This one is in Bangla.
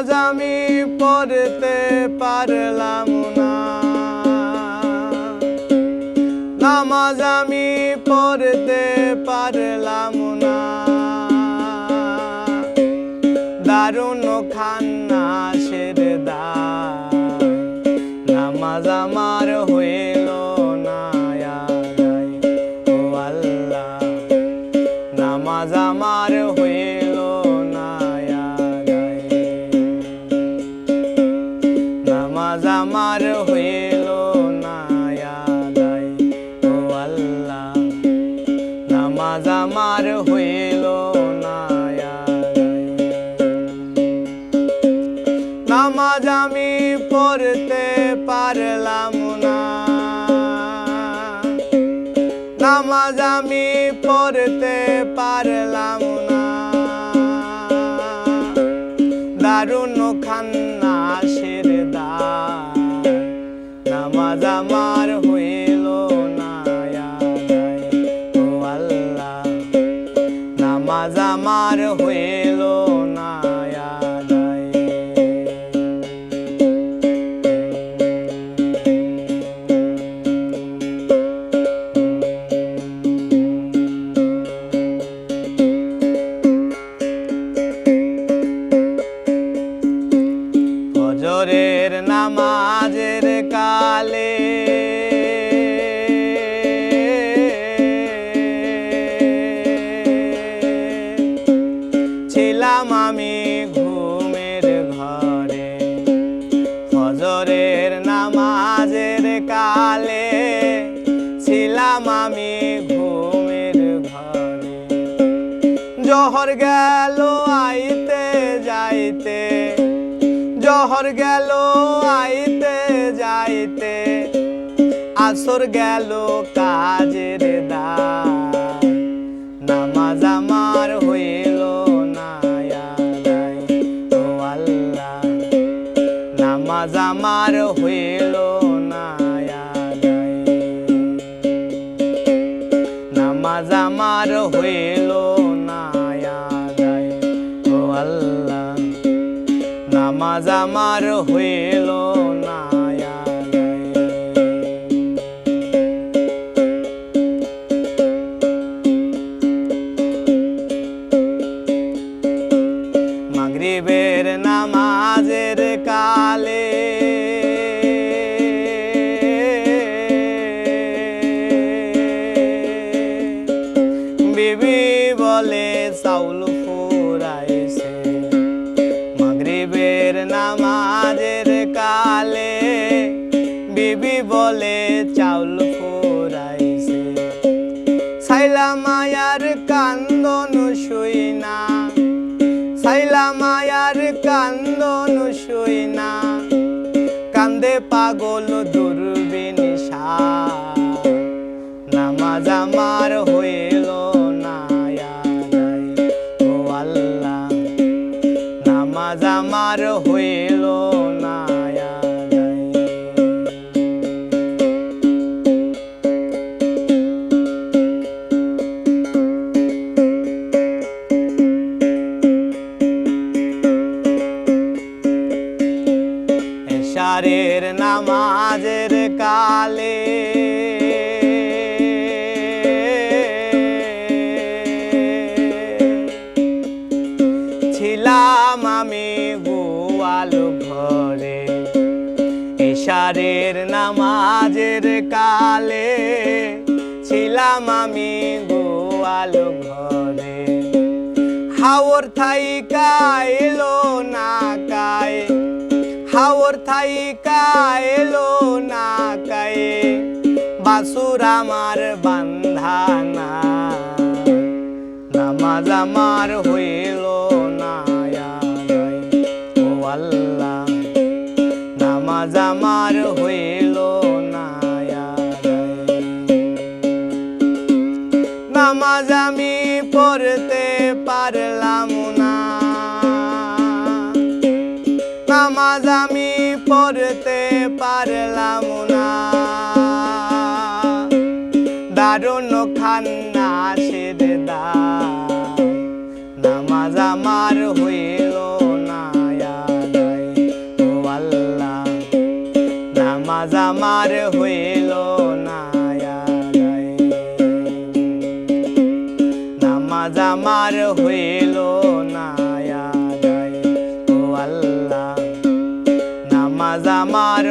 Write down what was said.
নামাজ আমি পড়তে পারলাম না। নামাজ আমি পড়তে পারলাম না। দারুণ খান্না সের নামাজ আমার হইল নামাজ আমি পড়তে পারলাম না। নামাজ আমি পড়তে পারলাম না। দারুণ কালে। ছিলাম আমি ঘুমের ঘরে, ফজরের নামাজের কালে। ছিলাম আমি ঘুমের ঘরে, জহর গেল আইতে যাইতে, জহর গেল আসর গেল কাজের দায় নামাজ আমার হইল না। ও আল্লাহ, নামাজ আমার হইল না। নামাজ আমার হইল না। ও নামাজ আমার নামা কালে। ছিলাম আমি গোয়াল ঘরে, এশারের নামাজের কালে। ছিলাম আমি গোয়াল ঘরে, হাওর থাই কাইলো না কায়, হাওর থাই বাসুর আমার বান্ধানা নামাজ আমার হইল না। ও আল্লাহ, নামাজ আমার হইল না নামাজ আমি পড়তে পারলাম কারণ খান্না ছেড়ে দা নামাজ আমার হইল না আল্লাহ, নামাজ আমার হইল নামাজ আমার হইল না আল্লাহ, নামাজ আমার